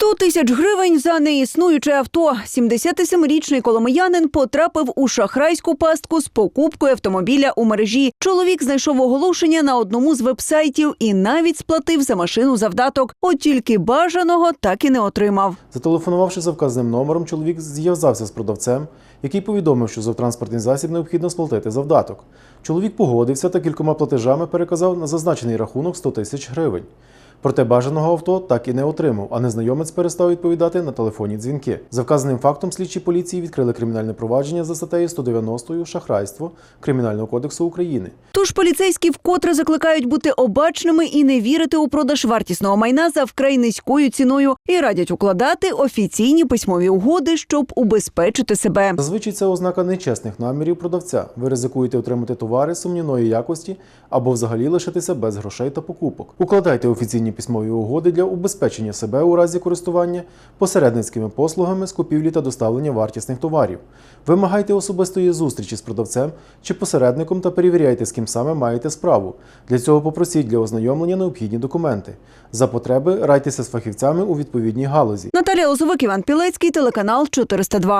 100 тисяч гривень за неіснуюче авто. 77-річний коломиянин потрапив у шахрайську пастку з покупкою автомобіля у мережі. Чоловік знайшов оголошення на одному з вебсайтів і навіть сплатив за машину завдаток. От тільки бажаного так і не отримав. Зателефонувавши за вказаним номером, чоловік зв'язався з продавцем, який повідомив, що за транспортний засіб необхідно сплатити завдаток. Чоловік погодився та кількома платежами переказав на зазначений рахунок 100 тисяч гривень. Проте бажаного авто так і не отримав, а незнайомець перестав відповідати на телефонні дзвінки. За вказаним фактом слідчі поліції відкрили кримінальне провадження за статтею 190 шахрайство Кримінального кодексу України. Тож поліцейські вкотре закликають бути обачними і не вірити у продаж вартісного майна за вкрай низькою ціною і радять укладати офіційні письмові угоди, щоб убезпечити себе. Зазвичай це ознака нечесних намірів продавця. Ви ризикуєте отримати товари сумнівної якості або взагалі лишитися без грошей та покупок. Укладайте офіційні письмові угоди для убезпечення себе у разі користування посередницькими послугами з купівлі та доставлення вартісних товарів. Вимагайте особистої зустрічі з продавцем чи посередником та перевіряйте, з ким саме маєте справу. Для цього попросіть для ознайомлення необхідні документи. За потреби райтеся з фахівцями у відповідній галузі. Наталія Лозовик, Іван Пілецький, телеканал 402.